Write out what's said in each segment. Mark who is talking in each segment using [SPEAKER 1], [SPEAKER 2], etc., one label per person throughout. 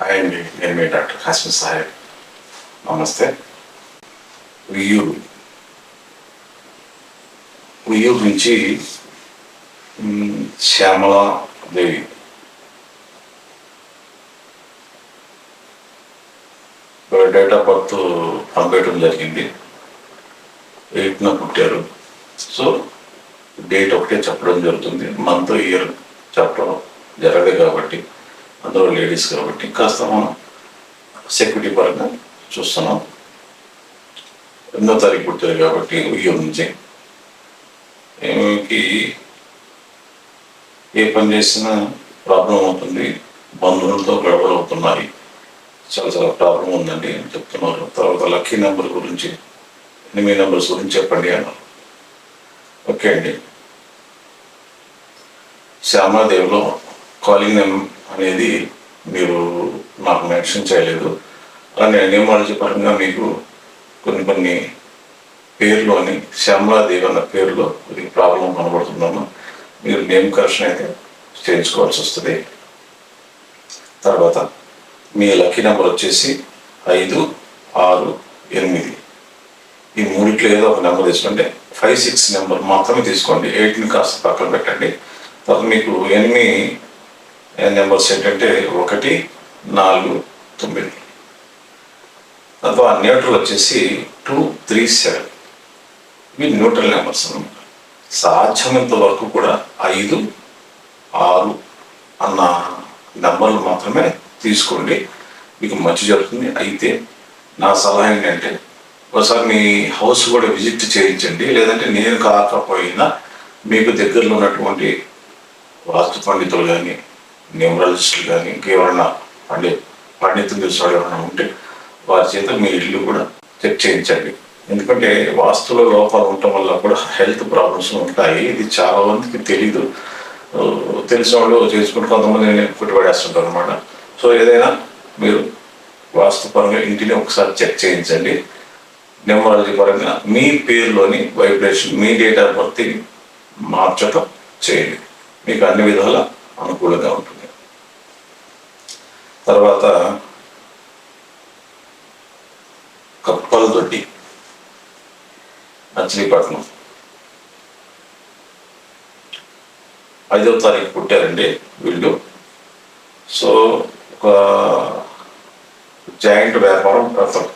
[SPEAKER 1] Hi అండి నేను మీ doctor Kashmir Saheb. నమస్తే. ఉయ్యూరు ఉయ్యూరు నుంచి Shyamala Devi. Date of birth పంపేయడం జరిగింది. ఎయిట్న పుట్టారు. సో డేట్ ఒకటే చెప్పడం జరుగుతుంది. మంత్ ఇయర్ చెప్పడం జరగదు కాబట్టి. అందరూ లేడీస్ కాబట్టి కాస్త మనం సెక్యూరిటీ పరంగా చూస్తున్నాం. ఎన్నో తారీఖు పుట్టారు కాబట్టి ఉయ్యూరు నుంచి. ఈమెకి ఏ పని చేసినా ప్రాబ్లం అవుతుంది. బంధువులతో గొడవలు అవుతున్నాయి. చాలా చాలా ప్రాబ్లం ఉందండి అని చెప్తున్నారు. తర్వాత లక్కీ నెంబర్ గురించి ఎనిమిది నెంబర్స్ గురించి చెప్పండి అన్నారు. ఓకే అండి. శ్యామాదేవిలో కాలింగ్ నెంబర్ అనేది మీరు నాకు మెన్షన్ చేయలేదు. అలానే న్యూమాలజీ పరంగా మీకు కొన్ని కొన్ని పేర్లోని శ్యామలాదేవి అన్న పేరులో కొద్దిగా ప్రాబ్లం కనబడుతున్నాను. మీరు నేమ్ కరెక్షన్ అయితే చేయించుకోవాల్సి వస్తుంది. తర్వాత మీ లక్కీ నెంబర్ వచ్చేసి ఐదు ఆరు ఎనిమిది. ఈ మూడిట్లో ఏదో ఒక నెంబర్ తీసుకుంటే ఫైవ్ సిక్స్ నెంబర్ మాత్రమే తీసుకోండి. ఎయిట్ని కాస్త పక్కన పెట్టండి. తర్వాత మీకు ఎనిమిది నెంబర్స్ ఏంటంటే ఒకటి నాలుగు తొమ్మిది. తర్వాత న్యూట్రల్ వచ్చేసి టూ త్రీ సెవెన్ ఇవి న్యూట్రల్ నెంబర్స్ అనమాట సాధ్యమైనంత వరకు కూడా ఐదు ఆరు అన్న నెంబర్లు మాత్రమే తీసుకోండి. మీకు మంచి జరుగుతుంది. అయితే నా సలహా ఏంటంటే ఒకసారి మీ హౌస్ కూడా విజిట్ చేయించండి. లేదంటే నేను కాకపోయినా మీకు దగ్గరలో ఉన్నటువంటి వాస్తు పండితులు కానీ న్యూమరాలజిస్టులు కానీ ఇంకెవరైనా పండి పండితులు తెలిసిన ఎవరైనా ఉంటే వారి చేత మీ ఇల్లు కూడా చెక్ చేయించండి. ఎందుకంటే వాస్తులో లోపాలు ఉండటం వల్ల కూడా హెల్త్ ప్రాబ్లమ్స్ ఉంటాయి. ఇది చాలా మందికి తెలీదు. తెలిసిన వాళ్ళు చేసుకుంటే కొంతమంది పుట్టుబడేస్తుంటారు అనమాట సో ఏదైనా మీరు వాస్తుపరంగా ఇంటిని ఒకసారి చెక్ చేయించండి. న్యూమరాలజీ పరంగా మీ పేరులోని వైబ్రేషన్ మీ డేట్ ఆఫ్ బర్త్ని మార్చటం చేయండి. మీకు అన్ని విధాల అనుకూలంగా ఉంటుంది. తర్వాత కప్పల దొడ్డి మచిలీపట్నం ఐదవ తారీఖు పుట్టారండి వీళ్ళు. సో ఒక జాయింట్ వ్యాపారం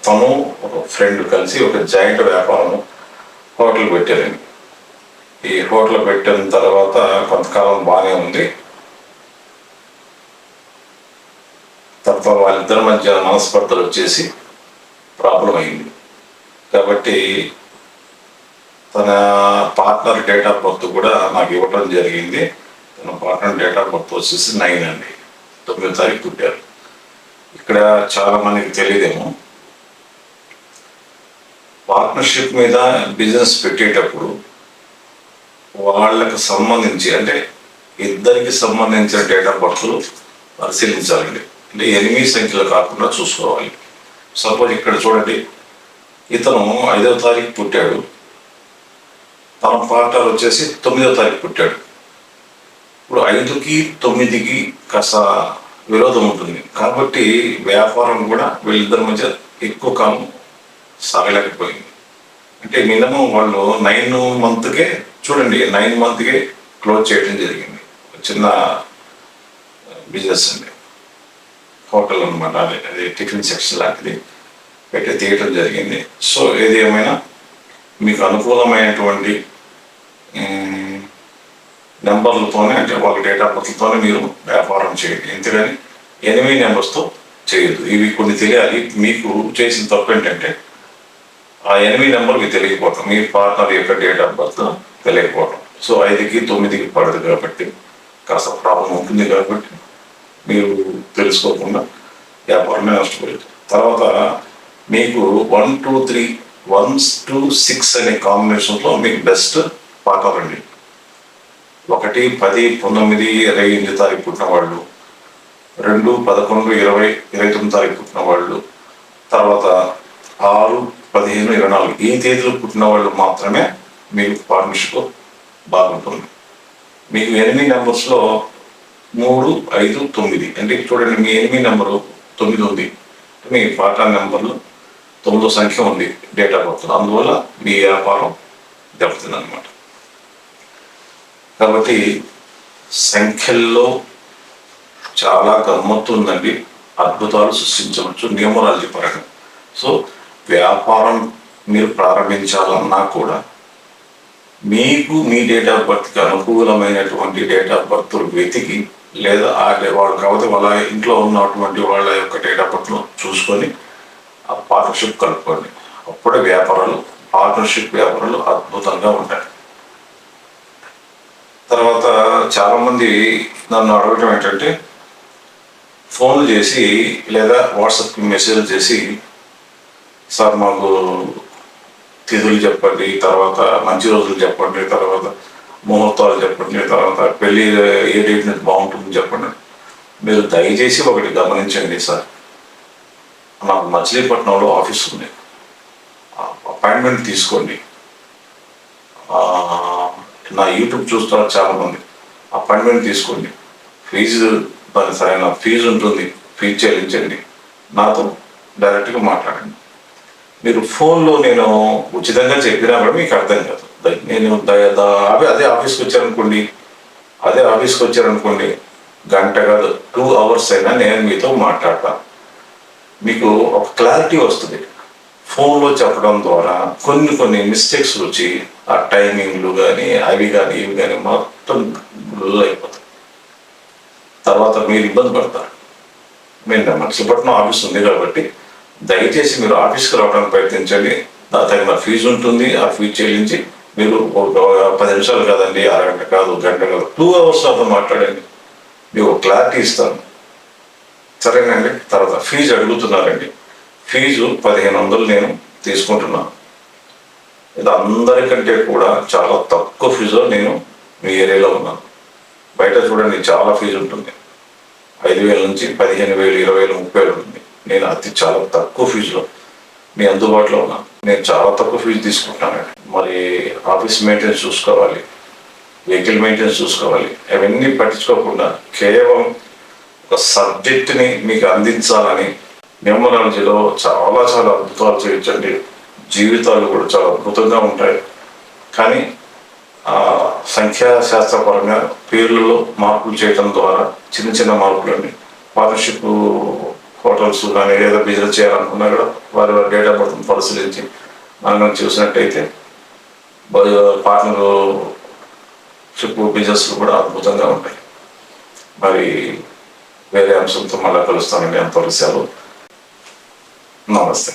[SPEAKER 1] తను ఒక ఫ్రెండ్ కలిసి ఒక జాయింట్ వ్యాపారం హోటల్ పెట్టారండి. ఈ హోటల్ పెట్టిన తర్వాత కొంతకాలం బాగానే ఉంది. పాపం వాళ్ళిద్దరి మధ్య మనస్పర్ధలు వచ్చేసి ప్రాబ్లం అయింది కాబట్టి తన పార్ట్నర్ డేట్ ఆఫ్ బర్త్ కూడా నాకు ఇవ్వడం జరిగింది. తన పార్ట్నర్ డేట్ ఆఫ్ బర్త్ వచ్చేసి నైన్ అండి. తొమ్మిదో తారీఖు పుట్టారు. ఇక్కడ చాలా మందికి తెలియదేమో. పార్ట్నర్షిప్ మీద బిజినెస్ పెట్టేటప్పుడు వాళ్ళకి సంబంధించి అంటే ఇద్దరికి సంబంధించిన డేట్ ఆఫ్ బర్త్లు పరిశీలించాలండి. అంటే ఎనిమిది సంఖ్యలు కాకుండా చూసుకోవాలి. సపోజ్ ఇక్కడ చూడండి ఇతను ఐదవ తారీఖు పుట్టాడు. తన పాఠాలు వచ్చేసి తొమ్మిదవ తారీఖు పుట్టాడు. ఇప్పుడు ఐదుకి తొమ్మిదికి కాస్త విరోధం ఉంటుంది. కాబట్టి వ్యాపారం కూడా వీళ్ళిద్దరి మధ్య ఎక్కువ కాలం సాగలేకపోయింది. అంటే మినిమం వాళ్ళు నైన్ మంత్కే చూడండి నైన్ మంత్కే క్లోజ్ చేయడం జరిగింది. చిన్న బిజినెస్ అండి. హోటల్ అనమాట అది అది టిఫిన్ సెక్షన్ లాంటిది. పెట్టి తీయటం జరిగింది. సో ఏది ఏమైనా మీకు అనుకూలమైనటువంటి నెంబర్లతోనే అంటే వాళ్ళ డేట్ ఆఫ్ బర్త్లతోనే మీరు వ్యాపారం చేయండి. ఎందుకని? ఎనిమిది నెంబర్స్తో చేయొద్దు. ఇవి కొన్ని తెలియాలి. మీకు చేసిన తప్పు ఏంటంటే ఆ ఎనిమిది నెంబర్ మీకు తెలియకపోవటం. మీ పార్ట్నర్ యొక్క డేట్ ఆఫ్ బర్త్ తెలియకపోవటం. సో ఐదుకి తొమ్మిదికి పడదు కాబట్టి కాస్త ప్రాబ్లం ఉంటుంది కాబట్టి మీరు తెలుసుకోకుండా వ్యాపారమే నష్టపోయారు తర్వాత మీకు one two three one two six అనే కాంబినేషన్లో మీకు బెస్ట్ పార్ట్నర్ అండి. ఒకటి పది పంతొమ్మిది ఇరవై ఎనిమిది తారీఖు పుట్టిన వాళ్ళు. రెండు పదకొండు ఇరవై ఇరవై తొమ్మిది తారీఖు పుట్టిన వాళ్ళు. తర్వాత ఆరు పదిహేను ఇరవై నాలుగు. ఈ తేదీలో పుట్టిన వాళ్ళు మాత్రమే మీకు పార్ట్నర్షిప్ బాగుంటుంది మీకు ఎనిమిది నెంబర్స్లో మూడు ఐదు తొమ్మిది. అంటే చూడండి మీ ఎనిమిది నెంబరు తొమ్మిది ఉంది. మీ పాటా నెంబర్లో తొమ్మిదో సంఖ్య ఉంది డేట్ ఆఫ్ బర్త్ అందువల్ల మీ వ్యాపారం దెబ్బతింది అనమాట కాబట్టి సంఖ్యల్లో చాలా గమ్మత్తు ఉందండి. అద్భుతాలు సృష్టించవచ్చు న్యూమరాలజీ పరంగా. సో వ్యాపారం మీరు ప్రారంభించాలన్నా కూడా మీకు మీ డేట్ ఆఫ్ బర్త్కి అనుకూలమైనటువంటి డేట్ ఆఫ్ బర్త్ వెతికి లేదా వాళ్ళు కాకపోతే వాళ్ళ ఇంట్లో ఉన్నటువంటి వాళ్ళ యొక్క డేట్ ఆఫ్ బర్త్ను చూసుకొని ఆ పార్ట్నర్షిప్ కలుపుకోండి అప్పుడే వ్యాపారాలు పార్ట్నర్షిప్ వ్యాపారాలు అద్భుతంగా ఉంటాయి. తర్వాత చాలామంది నన్ను అడగటం ఏంటంటే ఫోన్లు చేసి లేదా వాట్సాప్కి మెసేజ్ చేసి సార్ మాకు తిథులు చెప్పండి తర్వాత మంచి రోజులు చెప్పండి తర్వాత ముహూర్తాలు చెప్పండి తర్వాత పెళ్ళి ఏ డేట్ నుంచి బాగుంటుంది చెప్పండి. మీరు దయచేసి ఒకటి గమనించండి సార్. నాకు మచిలీపట్నంలో ఆఫీస్ ఉంది. అపాయింట్మెంట్ తీసుకోండి. నా యూట్యూబ్ చూస్తున్నారు చాలామంది. అపాయింట్మెంట్ తీసుకోండి. ఫీజు దాని సరైన ఫీజు ఉంటుంది. ఫీజు చెల్లించండి. నాతో డైరెక్ట్గా మాట్లాడండి. మీరు ఫోన్లో నేను ఉచితంగా చెప్పినా కూడా మీకు అర్థం కాదు. నేను అవి అదే ఆఫీస్కి వచ్చారనుకోండి అదే ఆఫీస్కి వచ్చారనుకోండి గంట కాదు టూ అవర్స్ అయినా నేను మీతో మాట్లాడతాను మీకు ఒక క్లారిటీ వస్తుంది. ఫోన్లో చెప్పడం ద్వారా కొన్ని కొన్ని మిస్టేక్స్ వచ్చి ఆ టైమింగ్లు కానీ అవి కానీ ఇవి కానీ మొత్తం అయిపోతాయి. తర్వాత మీరు ఇబ్బంది పడతారు. మేము మచిలీపట్నం ఆఫీస్ ఉంది కాబట్టి దయచేసి మీరు ఆఫీస్కి రావడానికి ప్రయత్నించండి. దాని తగిన ఫీజు ఉంటుంది ఆ ఫీజు చెల్లించి మీరు ఒక పది నిమిషాలు కాదండి అరగంట కాదు గంట కాదు టూ అవర్స్ అంతా మాట్లాడండి. మీకు ఒక క్లారిటీ ఇస్తాను. సరేనండి తర్వాత ఫీజు అడుగుతున్నారండి. ఫీజు పదిహేను వందలు నేను తీసుకుంటున్నాను. ఇది అందరికంటే కూడా చాలా తక్కువ ఫీజు నేను మీ ఏరియాలో ఉన్నాను. బయట చూడండి చాలా ఫీజు ఉంటుంది. ఐదు వేల నుంచి పదిహేను వేలు ఇరవై వేలు ముప్పై వేలు ఉంటుంది. నేను అతి చాలా తక్కువ ఫీజులో మీ అందుబాటులో ఉన్నాను. నేను చాలా తక్కువ ఫీజు తీసుకుంటానండి మరి ఆఫీస్ మెయింటెనెన్స్ చూసుకోవాలి వెహికల్ మెయింటెనెన్స్ చూసుకోవాలి అవన్నీ పట్టించుకోకుండా కేవలం ఒక సబ్జెక్ట్ని మీకు అందించాలని న్యూమరాలజీలో చాలా చాలా అద్భుతాలు చేయించండి. జీవితాలు కూడా చాలా అద్భుతంగా ఉంటాయి. కానీ సంఖ్యాశాస్త్రపరంగా పేర్లలో మార్పులు చేయడం ద్వారా చిన్న చిన్న మార్పులని పార్ట్నర్షిప్ హోటల్స్ కానీ ఏదో బిజినెస్ చేయాలనుకున్నా కూడా వారి వారి డేట్ ఆఫ్ బర్త్ పరిశీలించి మనం చూసినట్టయితే పార్ట్నర్ చెప్పు బిజినెస్లు కూడా అద్భుతంగా ఉంటాయి. మరి వేరే అంశంతో మళ్ళీ కలుస్తానండి. అంతవరకు సెలవు. నమస్తే.